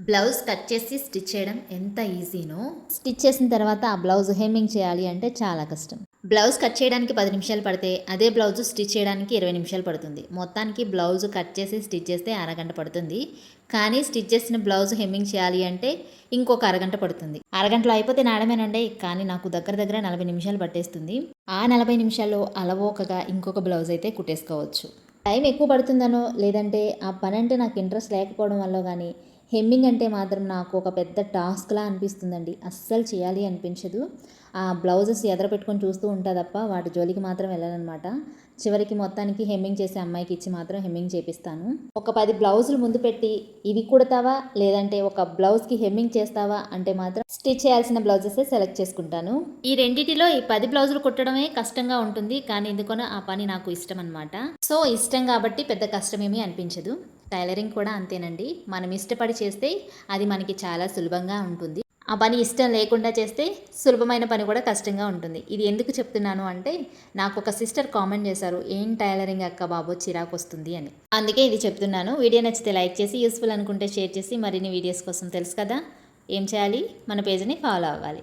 Blouse cut చేసి stitch చేయడం ఎంత ఈజీనో? స్టిచ్ చేసిన తర్వాత ఆ బ్లౌజ్ హెమ్మింగ్ చేయాలి అంటే చాలా కష్టం. బ్లౌజ్ కట్ చేయడానికి పది నిమిషాలు పడితే అదే బ్లౌజ్ స్టిచ్ చేయడానికి ఇరవై నిమిషాలు పడుతుంది. మొత్తానికి బ్లౌజ్ కట్ చేసి స్టిచ్ చేస్తే అరగంట పడుతుంది. కానీ స్టిచ్ చేసిన బ్లౌజ్ హెమ్మింగ్ చేయాలి అంటే ఇంకొక అరగంట పడుతుంది. అరగంటలో అయిపోతే నాడమేనండి కానీ నాకు దగ్గర దగ్గర నలభై నిమిషాలు పట్టేస్తుంది. ఆ నలభై నిమిషాల్లో అలవోకగా ఇంకొక బ్లౌజ్ అయితే కుట్టేసుకోవచ్చు. టైం ఎక్కువ పడుతుందనో లేదంటే ఆ పని అంటే నాకు ఇంట్రెస్ట్ లేకపోవడం వల్ల కానీ హెమ్మింగ్ అంటే మాత్రం నాకు ఒక పెద్ద టాస్క్లా అనిపిస్తుందండి. అస్సలు చేయాలి అనిపించదు. ఆ బ్లౌజెస్ ఎదర పెట్టుకొని చూస్తూ ఉంటా తప్ప వాటి జోలికి మాత్రం వెళ్ళాలన్నమాట చివరికి మొత్తానికి హెమ్మింగ్ చేసే అమ్మాయికి ఇచ్చి మాత్రం హెమ్మింగ్ చేపిస్తాను. ఒక పది బ్లౌజులు ముందు పెట్టి ఇవి కుడతావా? లేదంటే ఒక బ్లౌజ్కి హెమ్మింగ్ చేస్తావా? అంటే మాత్రం స్టిచ్ చేయాల్సిన బ్లౌజెస్ సెలెక్ట్ చేసుకుంటాను. ఈ రెండిటిలో ఈ పది బ్లౌజులు కుట్టడమే కష్టంగా ఉంటుంది. కానీ ఎందుకనో ఆ పని నాకు ఇష్టం అనమాట సో ఇష్టం కాబట్టి పెద్ద కష్టమేమీ అనిపించదు. టైలరింగ్ కూడా అంతేనండి. మనం ఇష్టపడి చేస్తే అది మనకి చాలా సులభంగా ఉంటుంది. ఆ పని ఇష్టం లేకుండా చేస్తే సులభమైన పని కూడా కష్టంగా ఉంటుంది. ఇది ఎందుకు చెప్తున్నాను అంటే నాకు ఒక సిస్టర్ కామెంట్ చేశారు ఏం టైలరింగ్ అక్క బాబు చిరాకు వస్తుంది అని. అందుకే ఇది చెప్తున్నాను. వీడియో నచ్చితే లైక్ చేసి యూస్ఫుల్ అనుకుంటే షేర్ చేసి మరిన్ని వీడియోస్ కోసం తెలుసు కదా? ఏం చేయాలి? మన పేజ్ని ఫాలో అవ్వాలి.